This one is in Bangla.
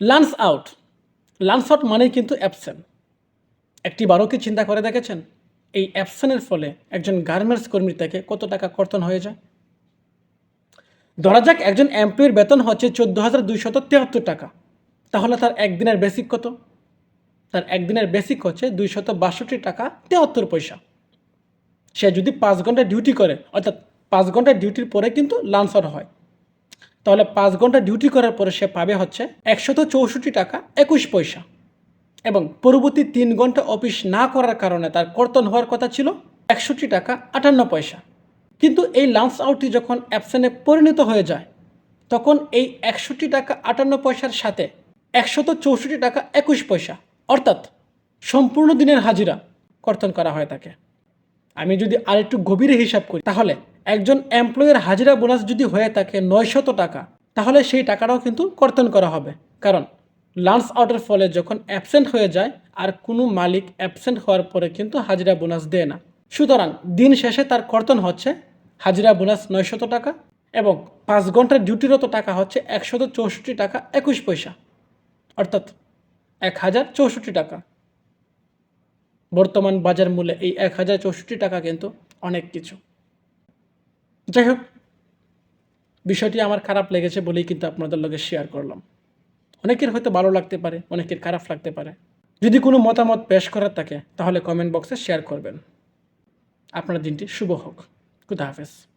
লান্স আউট লান্স আউট মানেই কিন্তু অ্যাবসেন্ট একটি বারও কি চিন্তা করে দেখেছেন? এই অ্যাবসেন্টের ফলে একজন গার্মেন্টস কর্মীর থেকে কত টাকা কর্তন হয়ে যায়? ধরা যাক একজন এমপ্লয়ির বেতন হচ্ছে চোদ্দ হাজার দুইশত তিয়াত্তর টাকা। তাহলে তার একদিনের বেসিক কত? তার একদিনের বেসিক হচ্ছে দুইশত বাষট্টি টাকা তিয়াত্তর পয়সা। সে যদি পাঁচ ঘণ্টা ডিউটি করে, অর্থাৎ পাঁচ ঘণ্টা ডিউটির পরে কিন্তু লাঞ্চ আউট হয়। তাহলে পাঁচ ঘণ্টা ডিউটি করার পরে সে পাবে হচ্ছে একশত চৌষট্টি টাকা একুশ পয়সা। এবং পরবর্তী তিন ঘণ্টা অফিস না করার কারণে তার কর্তন হওয়ার কথা ছিল একষট্টি টাকা আটান্ন পয়সা। কিন্তু এই লাঞ্চ আউটটি যখন অ্যাবসেন্টে পরিণত হয়ে যায়, তখন এই একষট্টি টাকা আটান্ন পয়সার সাথে একশত চৌষট্টি টাকা একুশ পয়সা, অর্থাৎ সম্পূর্ণ দিনের হাজিরা কর্তন করা হয় তাকে। আমি যদি আরেকটু গভীরে হিসাব করি, তাহলে একজন এমপ্লয়ের হাজিরা বোনাস যদি হয়ে থাকে নয়শত টাকা, তাহলে সেই টাকাটাও কিন্তু কর্তন করা হবে। কারণ লাঞ্চ আউটের ফলে যখন অ্যাবসেন্ট হয়ে যায়, আর কোনো মালিক অ্যাবসেন্ট হওয়ার পরে কিন্তু হাজিরা বোনাস দেয় না। সুতরাং, দিন শেষে তার কর্তন হচ্ছে হাজিরা বোনাস নয়শত টাকা এবং পাঁচ ঘণ্টার ডিউটিরত টাকা হচ্ছে একশত চৌষট্টি টাকা একুশ পয়সা। অর্থাৎ, এক হাজার চৌষট্টি টাকা। বর্তমান বাজার মূল্যে এই এক হাজার চৌষট্টি টাকা কিন্তু অনেক কিছু। যাই হোক, বিষয়টি আমার খারাপ লেগেছে বলেই কিন্তু আপনাদের লগে শেয়ার করলাম। অনেকের হয়তো ভালো লাগতে পারে, অনেকের খারাপ লাগতে পারে। যদি কোনো মতামত পেশ করার থাকে, তাহলে কমেন্ট বক্সে শেয়ার করবেন। আপনার দিনটি শুভ হোক। খুদা হাফেজ।